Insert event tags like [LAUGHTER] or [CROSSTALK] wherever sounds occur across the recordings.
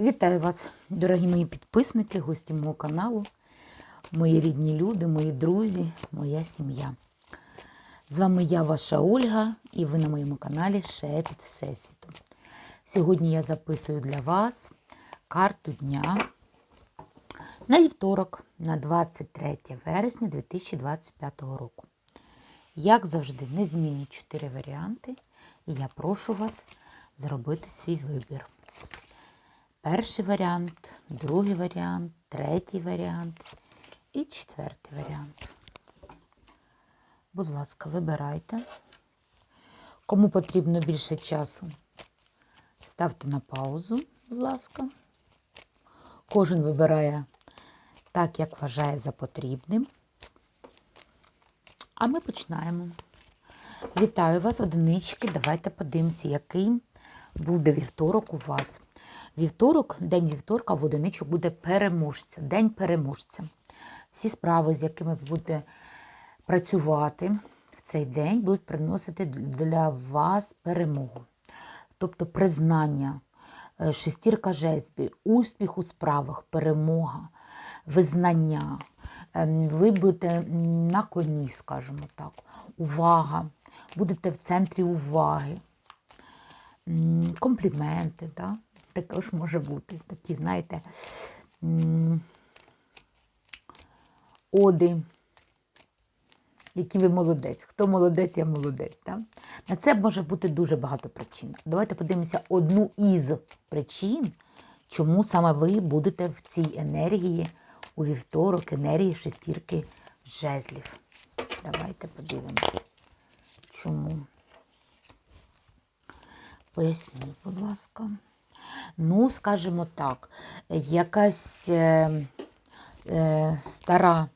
Вітаю вас, дорогі мої підписники, гості мого каналу, мої рідні люди, мої друзі, моя сім'я. З вами я, ваша Ольга, і ви на моєму каналі Шепіт Всесвіту. Сьогодні я записую для вас карту дня на вівторок, на 23 вересня 2025 року. Як завжди, незмінні 4 варіанти, і я прошу вас зробити свій вибір. Перший варіант, другий варіант, третій варіант і четвертий варіант. Будь ласка, вибирайте. Кому потрібно більше часу, ставте на паузу, будь ласка. Кожен вибирає так, як вважає за потрібним. А ми починаємо. Вітаю вас, одинички. Давайте подивимося, який буде вівторок у вас. Вівторок, день вівторка в одиничок буде переможця, день переможця. Всі справи, з якими ви будете працювати в цей день, будуть приносити для вас перемогу. Тобто признання, е, шестірка жезлів, успіх у справах, перемога, визнання. Ем, Ви будете на коні, скажімо так, увага, будете в центрі уваги, компліменти, да? також може бути. Такі, знаєте, оди, які ви молодець. Хто молодець, я молодець. Да? На це може бути дуже багато причин. Давайте подивимося одну із причин, чому саме ви будете в цій енергії у вівторок, енергії шестірки жезлів. Давайте подивимось, чому. Поясніть, будь ласка. Ну, скажімо так, якась е, е, стара,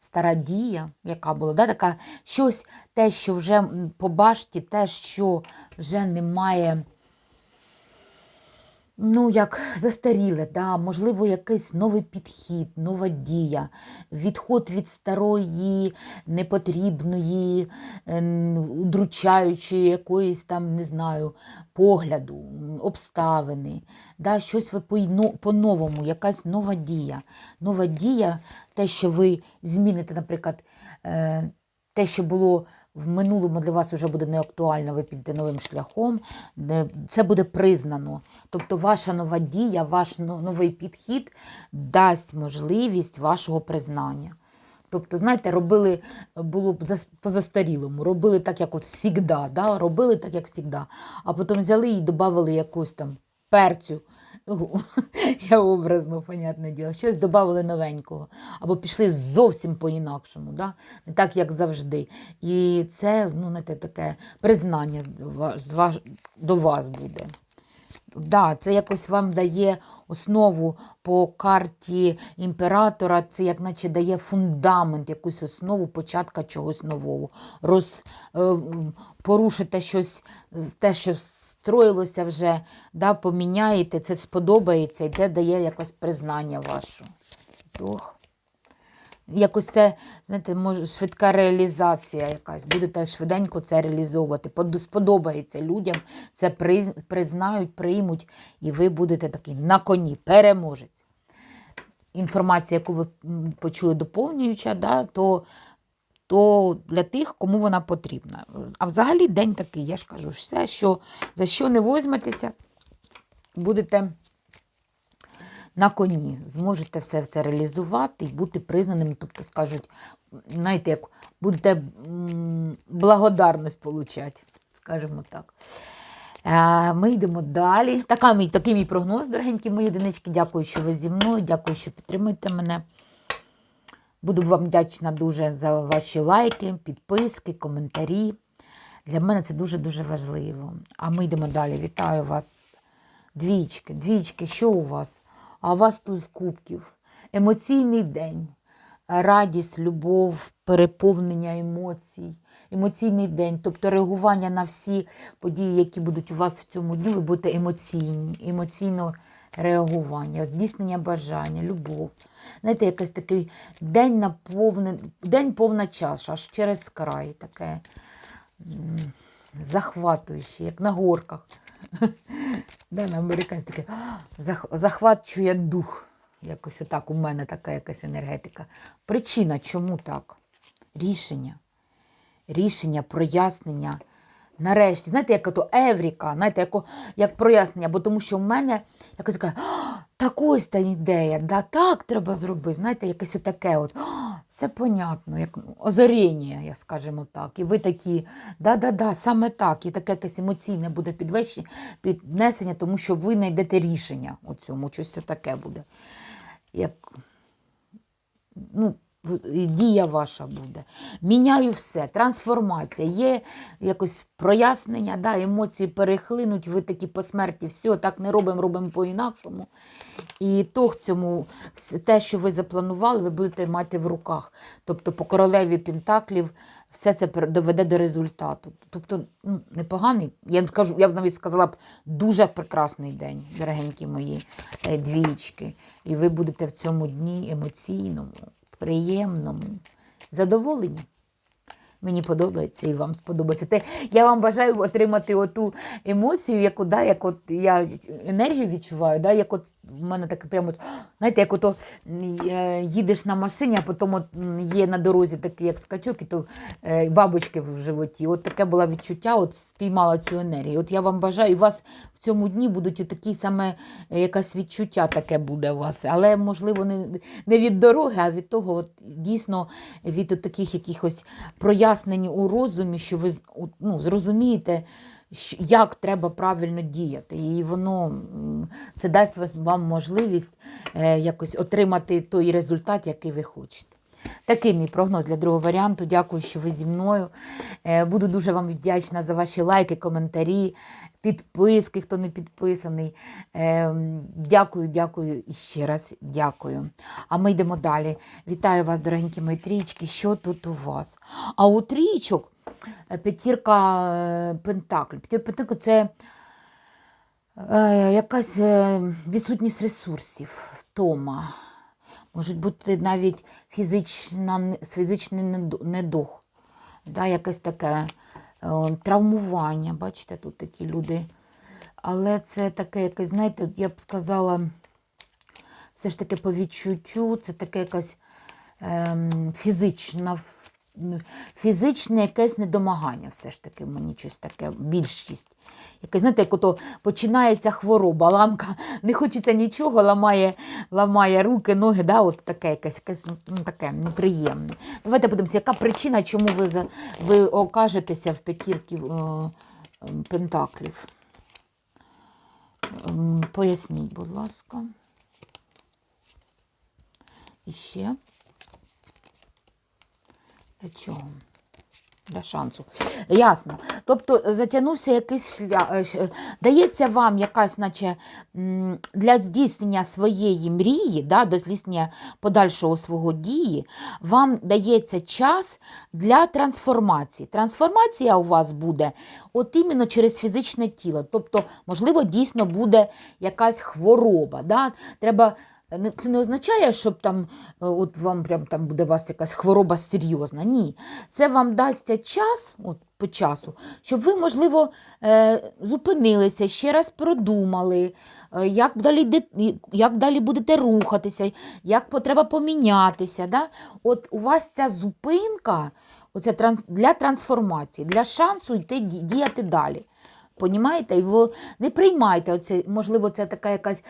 стара дія, яка була, да, така щось, те, що вже по башті, те, що вже немає, ну, як застаріле, да, можливо, якийсь новий підхід, нова дія, відход від старої, непотрібної, ем, удручаючої якоїсь там, не знаю, погляду, обставини, да, щось ви по-іно- по-новому, якась нова дія. Нова дія, те, що ви зміните, наприклад, е, те, що було в минулому для вас вже буде не актуально, ви підете новим шляхом, це буде признано. Тобто ваша нова дія, ваш новий підхід дасть можливість вашого признання. Тобто, знаєте, робили було по-застарілому, робили так, як от всігда, да? робили так, як всігда, а потім взяли і додали якусь там перцю. Я образно, понятне діло, щось додали новенького. Або пішли зовсім по-інакшому, да? не так, як завжди. І це ну, знаєте, таке признання до вас буде. Да, це якось вам дає основу по карті імператора, це як наче дає фундамент, якусь основу початка чогось нового. Роз, е, порушите щось, те, що строїлося вже, да, поміняєте, це сподобається, і це дає якось признання ваше. Ох. Якось це, знаєте, може, швидка реалізація якась. Будете швиденько це реалізовувати. Сподобається людям, це признають, приймуть, і ви будете такий на коні, переможець. Інформація, яку ви почули доповнююча, да, то, то для тих, кому вона потрібна. А взагалі день такий, я ж кажу, все, що, за що не возьметеся, будете на коні. Зможете все це реалізувати і бути признаним, тобто скажуть, знаєте, як будете благодарність получати, скажімо так. Е, Ми йдемо далі. Така мій, такий мій прогноз, дорогенькі мої одинички. Дякую, що ви зі мною. Дякую, що підтримуєте мене. Буду вам вдячна дуже за ваші лайки, підписки, коментарі. Для мене це дуже-дуже важливо. А ми йдемо далі. Вітаю вас. Двічки, двічки, що у вас? А у вас тут з кубків. Емоційний день. Радість, любов, переповнення емоцій, емоційний день, тобто реагування на всі події, які будуть у вас в цьому дню, ви будете емоційні, емоційно реагування, здійснення бажання, любов. Знаєте, якийсь такий день наповнений, день повна чаша, аж через край, таке захватуюче, як на горках. [LAUGHS] Да, на американське таке захвачує дух. Якось отак у мене така якась енергетика. Причина, чому так? Рішення. Рішення, прояснення. Нарешті, знаєте, як ото Евріка, знаєте, як, як прояснення, бо тому що в мене якось така, так ось та ідея, да, так треба зробити. Знаєте, якесь отаке от, все понятно, як озаріння, я скажімо так. І ви такі, да-да-да, саме так. І таке якесь емоційне буде піднесення, тому що ви знайдете рішення у цьому, щось таке буде. Як, ну, дія ваша буде. Міняю все, трансформація, є якось прояснення, да, емоції перехлинуть, ви такі по смерті, все, так не робимо, робимо по-інакшому. І то цьому, те, що ви запланували, ви будете мати в руках. Тобто по королеві Пентаклів все це доведе до результату. Тобто, ну, непоганий, я кажу, я б навіть сказала б, дуже прекрасний день, дорогенькі мої е, двічки. І ви будете в цьому дні емоційному, приємному, задоволені. Мені подобається і вам сподобається. Те, я вам бажаю отримати оту емоцію, яку да, як от я енергію відчуваю, да, як от в мене таке прямо, знаєте, як ото е, їдеш на машині, а потім от, є на дорозі такий як скачок, і то е, бабочки в животі. От таке було відчуття, от спіймала цю енергію. От я вам бажаю, і вас в цьому дні будуть такі саме е, якесь відчуття таке буде у вас. Але, можливо, не, не від дороги, а від того, от, дійсно від от таких якихось прояснень у розумі, що ви ну, зрозумієте, як треба правильно діяти. І воно це дасть вам можливість е, якось отримати той результат, який ви хочете. Такий мій прогноз для другого варіанту. Дякую, що ви зі мною. Е, Буду дуже вам вдячна за ваші лайки, коментарі, підписки, хто не підписаний. Е, Дякую, дякую і ще раз дякую. А ми йдемо далі. Вітаю вас, дорогенькі мої трічки. Що тут у вас? А у трічок е, п'ятірка пентаклів. П'ятірка пентаклів це якась відсутність ресурсів, втома. Може бути навіть фізична, фізичний недух, да, якесь таке е, травмування. Бачите, тут такі люди. Але це таке якесь, знаєте, я б сказала, все ж таки по відчуттю, це таке якась е, фізична, фізичне якесь недомагання, все ж таки, мені щось таке, більшість. Якесь, знаєте, як ото починається хвороба, ламка, [LAUGHS] не хочеться нічого, ламає, ламає руки, ноги, да, от таке якесь, якесь ну, таке неприємне. Давайте подивимося, яка причина, чому ви, ви окажетеся в п'ятірці е, пентаклів. Поясніть, будь ласка. І ще. Для чого? Для шансу. Ясно. Тобто затягнувся якийсь шлях. Дається вам якась, наче для здійснення своєї мрії, да, до здійснення подальшого свого дії, вам дається час для трансформації. Трансформація у вас буде от іменно через фізичне тіло. Тобто, можливо, дійсно буде якась хвороба. Да? Треба Це не означає, щоб там е, от вам прям там буде у вас якась хвороба серйозна. Ні. Це вам дасться час, от по часу, щоб ви, можливо, е, зупинилися, ще раз продумали, е, як далі, як далі будете рухатися, як по- треба помінятися. Да? От у вас ця зупинка оця для трансформації, для шансу йти діяти далі. Понімаєте? І ви не приймайте оце, можливо, це така якась.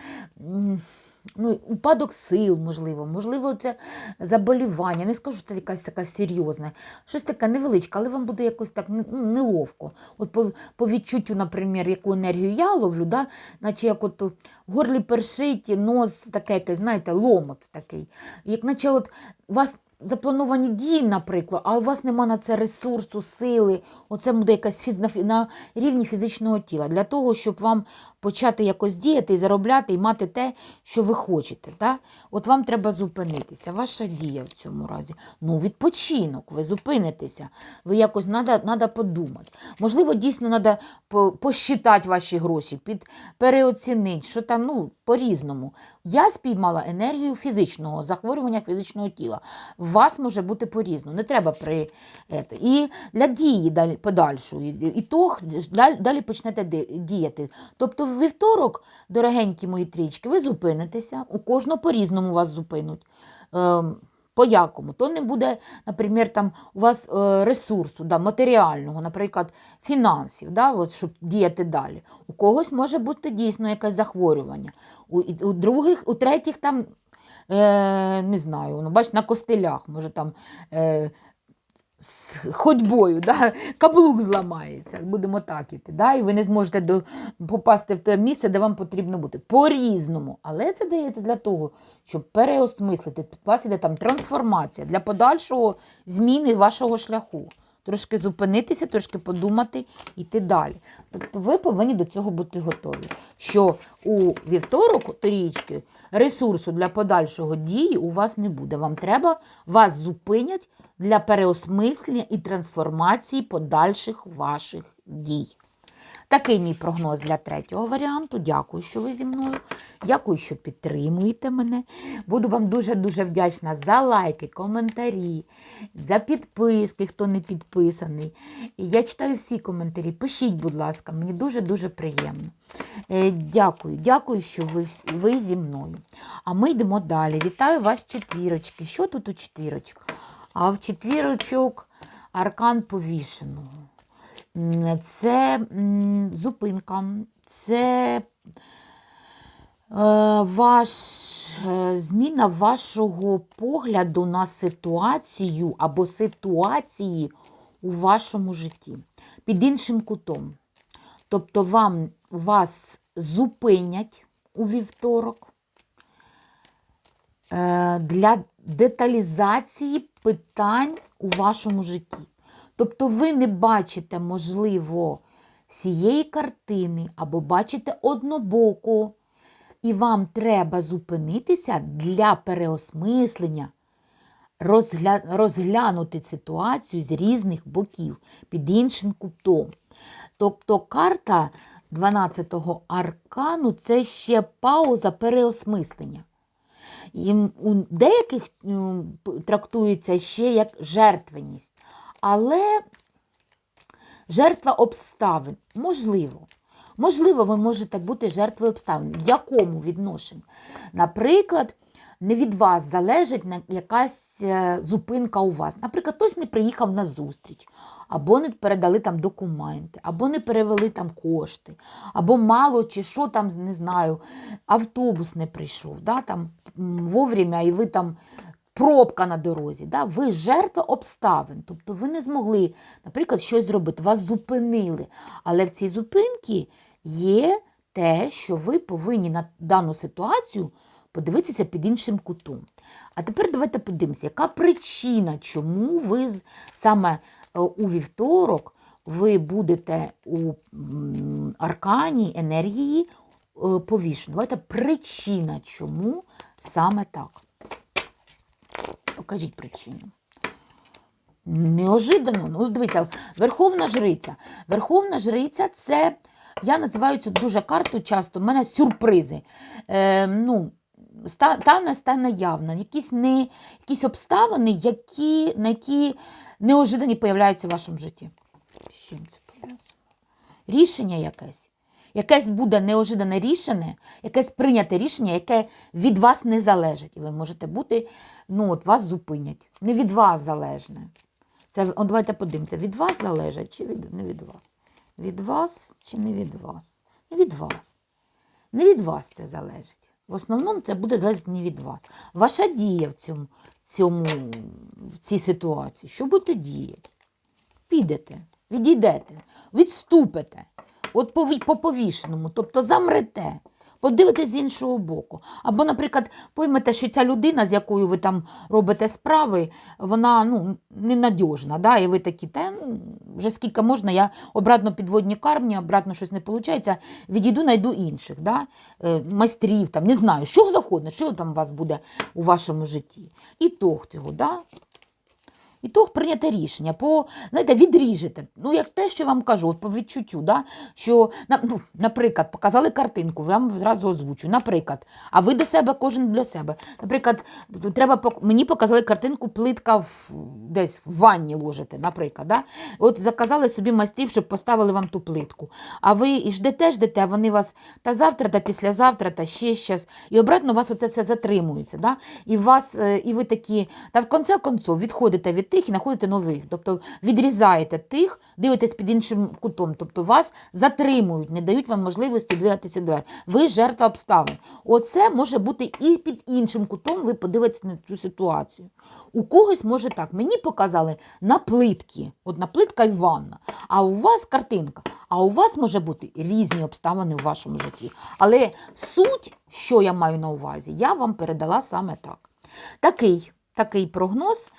Ну, упадок сил, можливо, можливо, це заболівання. Не скажу, що це якась така серйозна. Щось таке невеличке, але вам буде якось так ну, неловко. От по, по відчуттю, наприклад, яку енергію я ловлю, да? наче як от горлі першить, нос таке, знаєте, ломот такий. Як наче от вас заплановані дії, наприклад, а у вас нема на це ресурсу, сили. Оце буде якась фіз... на, рівні фізичного тіла. Для того, щоб вам почати якось діяти і заробляти, і мати те, що ви хочете. Да? От вам треба зупинитися. Ваша дія в цьому разі. Ну, відпочинок, ви зупинитеся. Ви якось треба подумати. Можливо, дійсно треба посчитати ваші гроші, під, переоцінити, що там, ну, по-різному. Я спіймала енергію фізичного захворювання фізичного тіла. В вас може бути по-різному. Не треба при. І для дії подальшої. І то далі, далі почнете діяти. Тобто в вівторок, дорогенькі мої трічки, ви зупинитеся, у кожного по-різному вас зупинуть. Ем, по якому? То не буде, наприклад, там у вас е, ресурсу, да, матеріального, наприклад, фінансів, да, от, щоб діяти далі. У когось може бути дійсно якесь захворювання. У, у других, у третіх там, е, не знаю, ну, бач, на костелях, може там. Е, з ходьбою, да? каблук зламається, будемо так іти, да? і ви не зможете до, попасти в те місце, де вам потрібно бути. По-різному. Але це дається для того, щоб переосмислити. У вас іде там трансформація для подальшого зміни вашого шляху. Трошки зупинитися, трошки подумати, йти далі. Тобто ви повинні до цього бути готові. Що у вівторок торічки ресурсу для подальшого дії у вас не буде. Вам треба, вас зупинять для переосмислення і трансформації подальших ваших дій. Такий мій прогноз для третього варіанту. Дякую, що ви зі мною. Дякую, що підтримуєте мене. Буду вам дуже-дуже вдячна за лайки, коментарі, за підписки, хто не підписаний. Я читаю всі коментарі. Пишіть, будь ласка, мені дуже-дуже приємно. Е, Дякую, дякую, що ви, ви зі мною. А ми йдемо далі. Вітаю вас, четвірочки. Що тут у четвірочок? А в четвірочок аркан повішеного. Це зупинка, це е, ваш, е, зміна вашого погляду на ситуацію або ситуації у вашому житті під іншим кутом. Тобто вам, вас зупинять у вівторок е, для деталізації питань у вашому житті. Тобто ви не бачите, можливо, всієї картини або бачите однобоко, і вам треба зупинитися для переосмислення, розгля... розглянути ситуацію з різних боків під іншим кутом. Тобто карта 12-го аркану це ще пауза переосмислення. І у деяких трактується ще як жертвеність. Але жертва обставин можливо. Можливо, ви можете бути жертвою обставин. В якому відношенні? Наприклад, не від вас залежить якась е, зупинка у вас. Наприклад, хтось не приїхав на зустріч, або не передали там документи, або не перевели там кошти, або мало чи що там, не знаю, автобус не прийшов, да, там вовремя, і ви там пробка на дорозі. Да? Ви жертва обставин. Тобто ви не змогли, наприклад, щось зробити, вас зупинили. Але в цій зупинці є те, що ви повинні на дану ситуацію подивитися під іншим кутом. А тепер давайте подивимося, яка причина, чому ви саме е, у вівторок ви будете у аркані енергії е, повішені. Давайте причина, чому саме так. Покажіть причину. Неожиданно. Ну, дивіться, Верховна Жриця. Верховна Жриця це, я називаю цю дуже карту часто, в мене сюрпризи. Е, ну, ста, та стане явно. Якісь, не, якісь обставини, які, на які неожидані появляються в вашому житті. З чим це пов'язано? Рішення якесь. Якесь буде неожидане рішення, якесь прийняте рішення, яке від вас не залежить. І ви можете бути, ну от вас зупинять. Не від вас залежне. Це, от давайте подивимося, від вас залежить чи від, не від вас? Від вас чи не від вас? Не від вас. Не від вас це залежить. В основному це буде залежати не від вас. Ваша дія в цьому, цьому, в цій ситуації. Що будете діяти? Підете, відійдете, відступите. От по, по повішеному, тобто замрете, подивитесь з іншого боку. Або, наприклад, поймете, що ця людина, з якою ви там робите справи, вона ну, ненадіжна. Да? І ви такі, та ну, вже скільки можна, я обратно підводні кармні, обратно щось не виходить, відійду, знайду інших, да? е, майстрів, там, не знаю, що завгодно, що там у вас буде у вашому житті. І то цього, да? І то прийняте рішення, по, знаєте, відріжете. Ну, як те, що вам кажу, по відчуттю, да? що, ну, наприклад, показали картинку, вам зразу озвучу. Наприклад, а ви до себе, кожен для себе. Наприклад, треба мені показали картинку, плитка в, десь в ванні ложите, наприклад. Да? От заказали собі майстрів, щоб поставили вам ту плитку. А ви і ждете, ждете, а вони вас та завтра, та післязавтра, та ще щас. І обратно у вас оце все затримується. Да? І, вас, е, і ви такі, та в конце концов відходите від тих і знаходите нових. Тобто відрізаєте тих, дивитесь під іншим кутом. Тобто вас затримують, не дають вам можливості двигатися двері. Ви жертва обставин. Оце може бути і під іншим кутом, ви подивитесь на цю ситуацію. У когось може так. Мені показали на плитки, от на плитка і ванна. А у вас картинка. А у вас може бути різні обставини в вашому житті. Але суть, що я маю на увазі, я вам передала саме так. Такий, такий прогноз.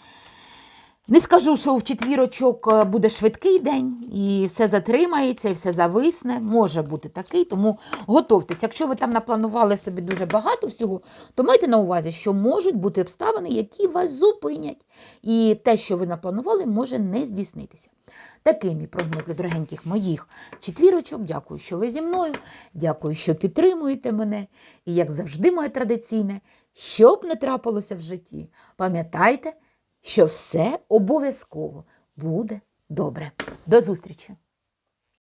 Не скажу, що в четвірочок е, буде швидкий день, і все затримається, і все зависне. Може бути такий, тому готовтесь. Якщо ви там напланували собі дуже багато всього, то майте на увазі, що можуть бути обставини, які вас зупинять. І те, що ви напланували, може не здійснитися. Такий мій прогноз для дорогеньких моїх четвірочок. Дякую, що ви зі мною. Дякую, що підтримуєте мене. І як завжди, моє традиційне, що б не трапилося в житті, пам'ятайте, що все обов'язково буде добре. До зустрічі!